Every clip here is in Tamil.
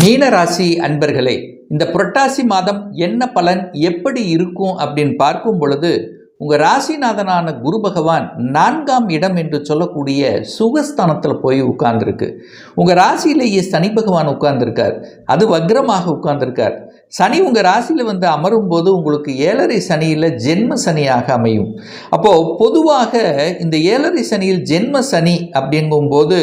மீனராசி அன்பர்களே இந்த புரட்டாசி மாதம் என்ன பலன் எப்படி இருக்கும் அப்படின்னு பார்க்கும் பொழுது உங்கள் ராசிநாதனான குரு பகவான் நான்காம் இடம் என்று சொல்லக்கூடிய சுகஸ்தானத்தில் போய் உட்கார்ந்துருக்கு. உங்கள் ராசியிலேயே சனி பகவான் உட்கார்ந்துருக்கார். அது வக்ரமாக உட்கார்ந்துருக்கார். சனி உங்கள் ராசியில் வந்து அமரும் போது உங்களுக்கு ஏழரை சனியில் ஜென்ம சனியாக அமையும். அப்போது பொதுவாக இந்த ஏழரை சனியில் ஜென்ம சனி அப்படிங்கும்போது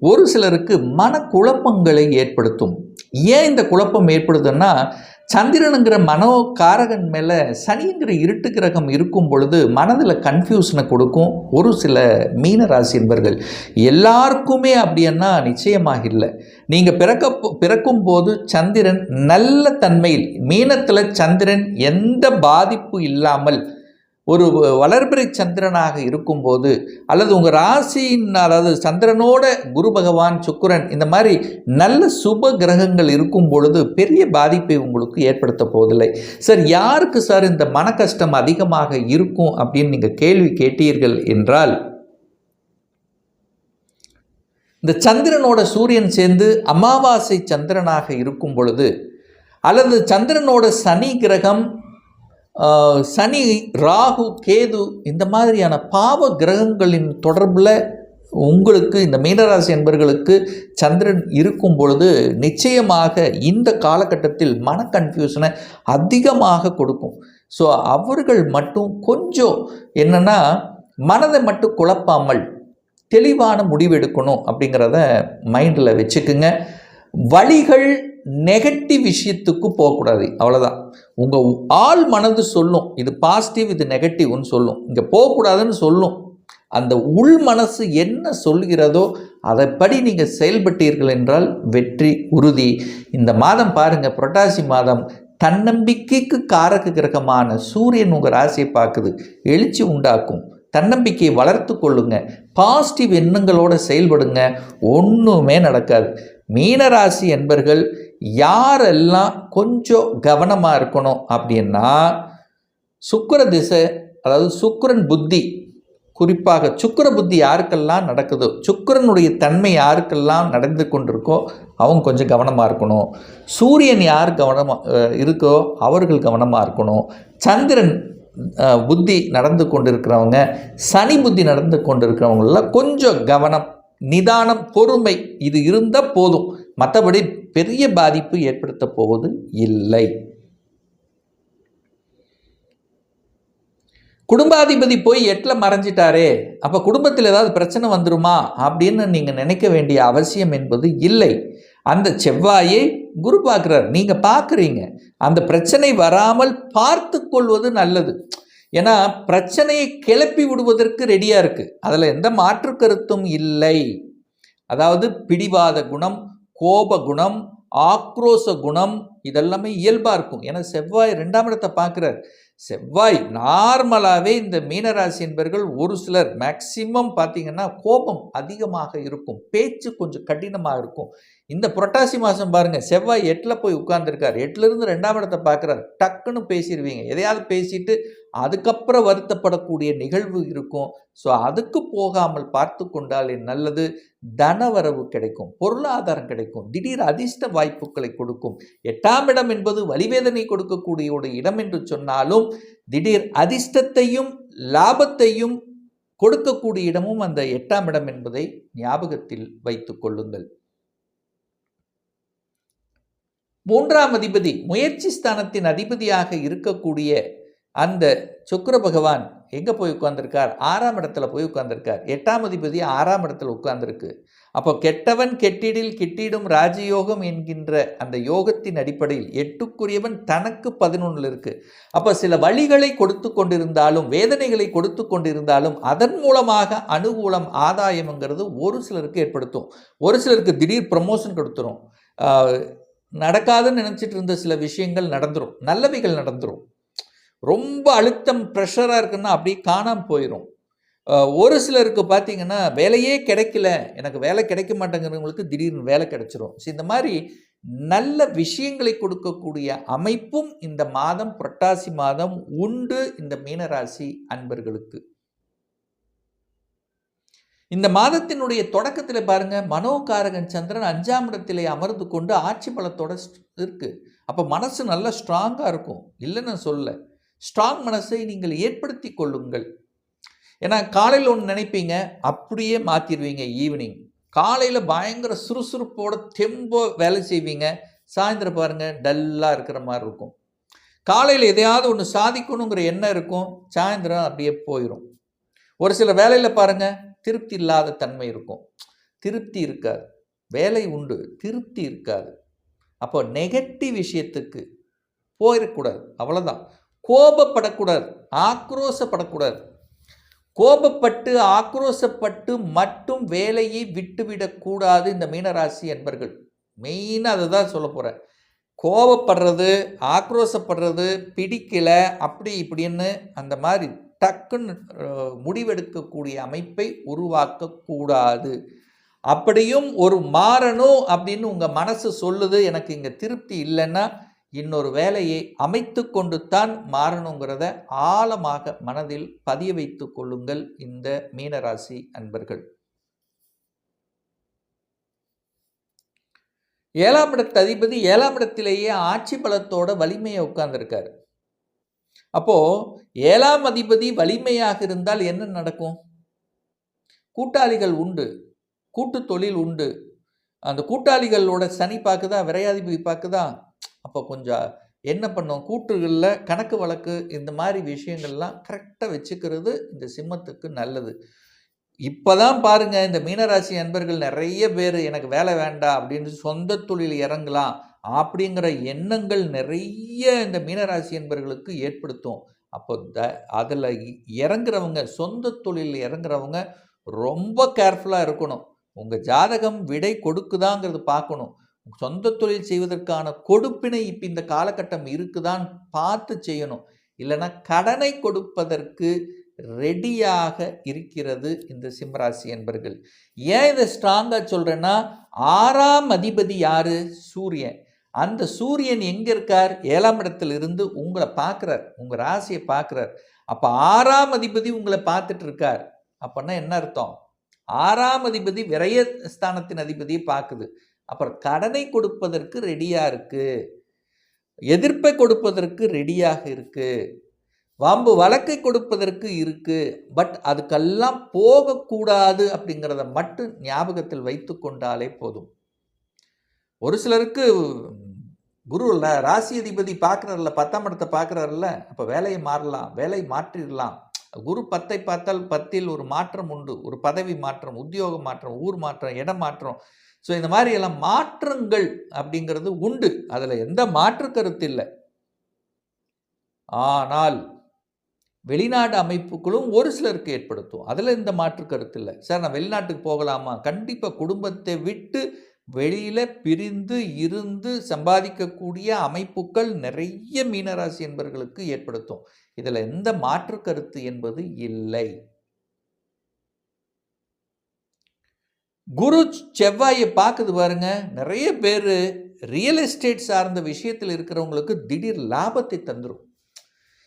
ஒரு சிலருக்கு மனக்குழப்பங்களை ஏற்படுத்தும். ஏன் இந்த குழப்பம் ஏற்படுதுன்னா சந்திரனுங்கிற மனோ காரகன் மேலே சனிங்கிற இருட்டு கிரகம் இருக்கும் பொழுது மனதில் கன்ஃபியூஷனை கொடுக்கும் ஒரு சில மீன ராசி என்பர்கள். எல்லாருக்குமே அப்படின்னா நிச்சயமாக இல்லை. நீங்கள் பிறக்க பிறக்கும் போது சந்திரன் நல்ல தன்மையில் மீனத்தில் சந்திரன் எந்த பாதிப்பு இல்லாமல் ஒரு வளர்பிறை சந்திரனாக இருக்கும்போது அல்லது உங்கள் ராசியின் அதாவது சந்திரனோட குரு பகவான் சுக்கிரன் இந்த மாதிரி நல்ல சுப கிரகங்கள் இருக்கும் பொழுது பெரிய பாதிப்பை உங்களுக்கு ஏற்படுத்த போவதில்லை. சார் யாருக்கு சார் இந்த மன கஷ்டம் அதிகமாக இருக்கும் அப்படின்னு நீங்கள் கேள்வி கேட்டீர்கள் என்றால் இந்த சந்திரனோட சூரியன் சேர்ந்து அமாவாசை சந்திரனாக இருக்கும் பொழுது அல்லது சந்திரனோட சனி கிரகம் சனி ராகு கேது இந்த மாதிரியான பாவ கிரகங்களின் தொடர்பில் உங்களுக்கு இந்த மீனராசி என்பர்களுக்கு சந்திரன் இருக்கும் பொழுது நிச்சயமாக இந்த காலகட்டத்தில் மன கன்ஃபியூஷனை அதிகமாக கொடுக்கும். ஸோ அவர்கள் மட்டும் கொஞ்சம் என்னென்னா மனதை மட்டும் குழப்பாமல் தெளிவான முடிவெடுக்கணும் அப்படிங்கிறத மைண்டில் வச்சுக்குங்க. வழிகள் நெகட்டிவ் விஷயத்துக்கு போகக்கூடாது. அவ்வளோதான் உங்கள் ஆள் மனது சொல்லும். இது பாசிட்டிவ் இது நெகட்டிவ்னு சொல்லும். இங்கே போகக்கூடாதுன்னு சொல்லும். அந்த உள் மனசு என்ன சொல்கிறதோ அதைப்படி நீங்கள் செயல்பட்டீர்கள் என்றால் வெற்றி உறுதி. இந்த மாதம் பாருங்கள் புரட்டாசி மாதம் தன்னம்பிக்கைக்கு காரக கிரகமான சூரியன் உங்கள் ராசியை பார்க்குது. எழுச்சி உண்டாக்கும். தன்னம்பிக்கையை வளர்த்து கொள்ளுங்க. பாசிட்டிவ் எண்ணங்களோடு செயல்படுங்க. ஒன்றுமே நடக்காது. மீனராசி என்பர்கள் யாரெல்லாம் கொஞ்சம் கவனமாக இருக்கணும் அப்படின்னா சுக்கர திசை அதாவது சுக்கரன் புத்தி குறிப்பாக சுக்கிர புத்தி யாருக்கெல்லாம் நடக்குதோ சுக்கிரனுடைய தன்மை யாருக்கெல்லாம் நடந்து கொண்டிருக்கோ அவங்க கொஞ்சம் கவனமாக இருக்கணும். சூரியன் யார் கவனமாக இருக்கோ அவர்கள் கவனமாக இருக்கணும். சந்திரன் புத்தி நடந்து கொண்டிருக்கிறவங்க சனி புத்தி நடந்து கொண்டிருக்கிறவங்களெல்லாம் கொஞ்சம் கவனம் நிதானம் பொறுமை இது இருந்தால் போதும். மற்றபடி பெரிய பாதிப்பு ஏற்படுத்த போவது இல்லை. குடும்பாதிபதி போய் எட்டில் மறைஞ்சிட்டாரே அப்போ குடும்பத்தில் ஏதாவது பிரச்சனை வந்துருமா அப்படின்னு நீங்கள் நினைக்க வேண்டிய அவசியம் என்பது இல்லை. அந்த செவ்வாயை குரு பார்க்குறார். நீங்கள் பார்க்குறீங்க. அந்த பிரச்சனை வராமல் பார்த்து கொள்வது நல்லது. ஏன்னா பிரச்சனையை கிளப்பி விடுவதற்கு ரெடியாக இருக்குது அதில் எந்த மாற்று கருத்தும் இல்லை. அதாவது பிடிவாத குணம் கோப குணம் ஆக்ரோஷ குணம் இதெல்லாமே இயல்பாக இருக்கும். ஏன்னா செவ்வாய் ரெண்டாம் இடத்தை பார்க்குறார். செவ்வாய் நார்மலாகவே இந்த மீனராசி என்பர்கள் ஒரு சிலர் மேக்சிமம் பார்த்தீங்கன்னா கோபம் அதிகமாக இருக்கும். பேச்சு கொஞ்சம் கடினமாக இருக்கும். இந்த புரட்டாசி மாதம் பாருங்கள் செவ்வாய் எட்டில் போய் உட்கார்ந்துருக்கார். எட்டிலிருந்து ரெண்டாம் இடத்தை பார்க்குறாரு. டக்குன்னு பேசிடுவீங்க எதையாவது பேசிட்டு அதுக்கப்புறம் வருத்தப்படக்கூடிய நிகழ்வு இருக்கும். ஸோ அதுக்கு போகாமல் பார்த்து கொண்டாலே நல்லது. தனவரவு கிடைக்கும் பொருளாதாரம் கிடைக்கும் திடீர் அதிர்ஷ்ட வாய்ப்புகளை கொடுக்கும். எட்டாம் இடம் என்பது வலிவேதனை கொடுக்கக்கூடிய ஒரு இடம் என்று சொன்னாலும் திடீர் அதிர்ஷ்டத்தையும் லாபத்தையும் கொடுக்கக்கூடிய இடமும் அந்த எட்டாம் இடம் என்பதை ஞாபகத்தில் வைத்துக் கொள்ளுங்கள். மூன்றாம் அதிபதி முயற்சி ஸ்தானத்தின் அதிபதியாக இருக்கக்கூடிய அந்த சுக்கர பகவான் எங்கே போய் உட்கார்ந்துருக்கார்? ஆறாம் இடத்துல போய் உட்கார்ந்துருக்கார். எட்டாம் அதிபதி ஆறாம் இடத்துல உட்கார்ந்துருக்கு. அப்போ கெட்டவன் கெட்டிடில் கிட்டிடும் ராஜயோகம் என்கின்ற அந்த யோகத்தின் அடிப்படையில் எட்டுக்குரியவன் தனக்கு பதினொன்றில் இருக்குது அப்போ சில வழிகளை கொடுத்து கொண்டிருந்தாலும் வேதனைகளை கொடுத்து கொண்டிருந்தாலும் அதன் மூலமாக அனுகூலம் ஆதாயம்ங்கிறது ஒரு சிலருக்கு ஏற்படுத்தும். ஒரு சிலருக்கு திடீர் ப்ரமோஷன் கொடுத்துரும். நடக்காதுன்னு நினச்சிட்டு இருந்த சில விஷயங்கள் நடந்துடும் நல்லவைகள் நடந்துடும் ரொம்ப அழுத்தம் ப்ரெஷராக இருக்குன்னா அப்படியே காணாமல் போயிடும் ஒரு சிலருக்கு பார்த்தீங்கன்னா வேலையே கிடைக்கல எனக்கு வேலை கிடைக்க மாட்டேங்கிறவங்களுக்கு திடீர்னு வேலை கிடைச்சிரும். ஸோ இந்த மாதிரி நல்ல விஷயங்களை கொடுக்கக்கூடிய அமைப்பும் இந்த மாதம் புரட்டாசி மாதம் உண்டு இந்த மீனராசி அன்பர்களுக்கு. இந்த மாதத்தினுடைய தொடக்கத்தில் பாருங்க மனோகாரகன் சந்திரன் அஞ்சாம் இடத்திலே அமர்ந்து கொண்டு ஆட்சி பலத்தோட இருக்குது இருக்கு. அப்போ மனசு நல்லா ஸ்ட்ராங்காக இருக்கும். இல்லைன்னு சொல்லலை. சொல்ல ஸ்ட்ராங் மனசை நீங்கள் ஏற்படுத்தி கொள்ளுங்கள். ஏன்னா காலையில் ஒன்று நினைப்பீங்க அப்படியே மாற்றிடுவீங்க ஈவினிங் காலையில் பயங்கர சுறுசுறுப்போட தெம்போ வேலை செய்வீங்க. சாயந்தரம் பாருங்கள் டல்லாக இருக்கிற மாதிரி இருக்கும். காலையில் எதையாவது ஒன்று சாதிக்கணுங்கிற எண்ணம் இருக்கும். சாயந்தரம் அப்படியே போயிடும் ஒரு சில வேலையில் பாருங்கள் திருப்தி இல்லாத தன்மை இருக்கும். திருப்தி இருக்காது. வேலை உண்டு திருப்தி இருக்காது. அப்போ நெகட்டிவ் விஷயத்துக்கு போயிடக்கூடாது அவ்வளோதான் கோபப்படக்கூடாது ஆக்ரோசப்படக்கூடாது கோபப்பட்டு ஆக்ரோசப்பட்டு மட்டும் வேலையை விட்டுவிடக்கூடாது இந்த மீனராசி என்பர்கள் மெயினாக அதை தான் சொல்ல போகிறேன் கோபப்படுறது ஆக்ரோசப்படுறது பிடிக்கலை அப்படி இப்படின்னு அந்த மாதிரி டக்குன்னு முடிவெடுக்கக்கூடிய அமைப்பை உருவாக்கக்கூடாது. அப்படியும் ஒரு மாறணும் அப்படின்னு உங்கள் மனசு சொல்லுது எனக்கு இங்கே திருப்தி இல்லைன்னா இன்னொரு வேலையை அமைத்து கொண்டு தான் மாறணுங்கிறத ஆழமாக மனதில் பதிய வைத்து கொள்ளுங்கள் இந்த மீனராசி அன்பர்கள். ஏழாம் இடத்து அதிபதி ஏழாம் இடத்திலேயே ஆட்சி பலத்தோட வலிமையை உட்கார்ந்துருக்காரு. அப்போ ஏழாம் அதிபதி வலிமையாக இருந்தால் என்ன நடக்கும்? கூட்டாளிகள் உண்டு கூட்டு தொழில் உண்டு. அந்த கூட்டாளிகளோட சனி பார்க்குதா விரையாதிபதி பார்க்குதா? அப்போ கொஞ்சம் என்ன பண்ணும்? கூட்டுகளில் கணக்கு வழக்கு இந்த மாதிரி விஷயங்கள்லாம் கரெக்டாக வச்சுக்கிறது இந்த சிம்மத்துக்கு நல்லது. இப்போ தான் பாருங்கள் இந்த மீனராசி அன்பர்கள் நிறைய பேர் எனக்கு வேலை வேண்டாம் அப்படின்னு சொந்த தொழில் இறங்கலாம் அப்படிங்கிற எண்ணங்கள் நிறைய இந்த மீனராசி அன்பர்களுக்கு ஏற்படுத்தும். அப்போ த அதில் இறங்குறவங்க சொந்த தொழிலில் இறங்குறவங்க ரொம்ப கேர்ஃபுல்லாக இருக்கணும். உங்கள் ஜாதகம் விடை கொடுக்குதாங்கிறது பார்க்கணும். சொந்த தொழில் செய்வதற்கான கொடுப்பினை இப்போ இந்த காலகட்டம் இருக்குதான்னு பார்த்து செய்யணும். இல்லைன்னா கடனை கொடுப்பதற்கு ரெடியாக இருக்கிறது இந்த சிம்மராசி என்பர்கள். ஏன் இதை ஸ்ட்ராங்காக சொல்கிறேன்னா ஆறாம் அதிபதி யாரு? சூரியன். அந்த சூரியன் எங்கே இருக்கார்? ஏழாம் இடத்துல இருந்து உங்களை பார்க்குறார். உங்கள் ராசியை பார்க்குறார். அப்போ ஆறாம் அதிபதி உங்களை பார்த்துட்டு இருக்கார். அப்போன்னா என்ன அர்த்தம்? ஆறாம் அதிபதி விரய ஸ்தானத்தின் அதிபதியை பார்க்குது. அப்புறம் கடனை கொடுப்பதற்கு ரெடியாக இருக்குது எதிர்ப்பை கொடுப்பதற்கு ரெடியாக இருக்குது வாம்பு வழக்கை கொடுப்பதற்கு இருக்குது பட் அதுக்கெல்லாம் போகக்கூடாது அப்படிங்கிறத மட்டும் ஞாபகத்தில் வைத்து கொண்டாலே போதும். ஒரு சிலருக்கு குரு ராசி அதிபதி பார்க்குறாருல பத்தாம் இடத்தை பார்க்குறாருல அப்போ வேலையை மாறலாம் வேலை மாற்றிடலாம். குரு பத்தை பார்த்தால் பத்தில் ஒரு மாற்றம் உண்டு. ஒரு பதவி மாற்றம் உத்தியோக மாற்றம் ஊர் மாற்றம் இடம் மாற்றம். ஸோ இந்த மாதிரி எல்லாம் மாற்றங்கள் அப்படிங்கிறது உண்டு. அதில் எந்த மாற்று கருத்து இல்லை. ஆனால் வெளிநாடு அமைப்புகளும் ஒரு சிலருக்கு ஏற்படுத்தும். அதில் இந்த மாற்று கருத்து இல்லை. சார் நான் வெளிநாட்டுக்கு போகலாமா? கண்டிப்பாக குடும்பத்தை விட்டு வெளியில் பிரிந்து இருந்து சம்பாதிக்கக்கூடிய அமைப்புகள் நிறைய மீனராசி என்பவர்களுக்கு ஏற்படுத்தும். இதில் எந்த மாற்று கருத்து என்பது இல்லை. குரு செவ்வாயை பார்க்குது பாருங்க. நிறைய பேர் ரியல் எஸ்டேட் சார்ந்த விஷயத்தில் இருக்கிறவங்களுக்கு திடீர் லாபத்தை தந்துடும்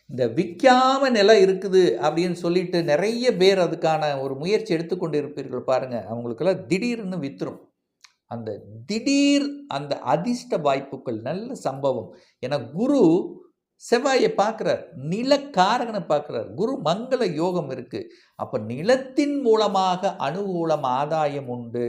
இந்த விற்காம நிலம் இருக்குது அப்படின்னு சொல்லிட்டு நிறைய பேர் அதுக்கான ஒரு முயற்சி எடுத்துக்கொண்டு இருப்பீர்கள் பாருங்க. அவங்களுக்கெல்லாம் திடீர்னு வித்துரும். அந்த திடீர் அந்த அதிர்ஷ்ட வாய்ப்புகள் நல்ல சம்பவம். ஏன்னா குரு செவ்வாயை பார்க்குறார் நிலக்காரகனை பார்க்குறார். குரு மங்கள யோகம் இருக்குது அப்போ நிலத்தின் மூலமாக அனுகூலம் ஆதாயம் உண்டு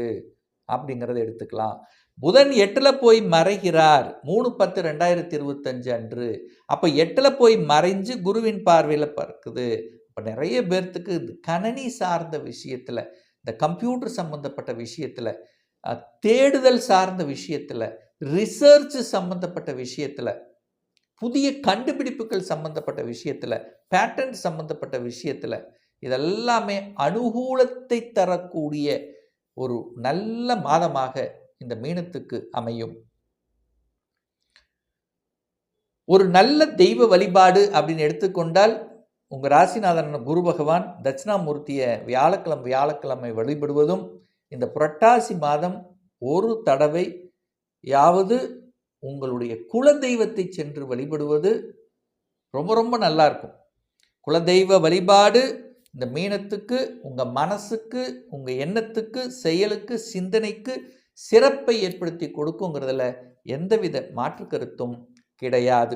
அப்படிங்கிறத எடுத்துக்கலாம். புதன் எட்டில் போய் மறைகிறார். மூணு பத்து ரெண்டாயிரத்தி இருபத்தஞ்சு அன்று. அப்போ எட்டில் போய் மறைஞ்சு குருவின் பார்வையில் பார்க்குது அப்போ நிறைய பேர்த்துக்கு கணனி சார்ந்த விஷயத்தில் இந்த கம்ப்யூட்டர் சம்மந்தப்பட்ட விஷயத்தில் தேடுதல் சார்ந்த விஷயத்தில் ரிசர்ச் சம்மந்தப்பட்ட விஷயத்தில் புதிய கண்டுபிடிப்புகள் சம்பந்தப்பட்ட விஷயத்தில் பேட்டர்ன் சம்பந்தப்பட்ட விஷயத்தில் இதெல்லாமே அனுகூலத்தை தரக்கூடிய ஒரு நல்ல மாதமாக இந்த மீனத்துக்கு அமையும். ஒரு நல்ல தெய்வ வழிபாடு அப்படின்னு எடுத்துக்கொண்டால் உங்கள் ராசிநாதன் குரு பகவான் தட்சிணாமூர்த்தியை வியாழக்கிழமை வியாழக்கிழமை வழிபடுவதும் இந்த புரட்டாசி மாதம் ஒரு தடவை யாவது உங்களுடைய குலதெய்வத்தை சென்று வழிபடுவது ரொம்ப ரொம்ப நல்லா இருக்கும் குலதெய்வ வழிபாடு இந்த மீனத்துக்கு உங்கள் மனசுக்கு உங்கள் எண்ணத்துக்கு செயலுக்கு சிந்தனைக்கு சிறப்பை ஏற்படுத்தி கொடுக்குங்கிறதுல எந்தவித மாற்று கருத்தும் கிடையாது.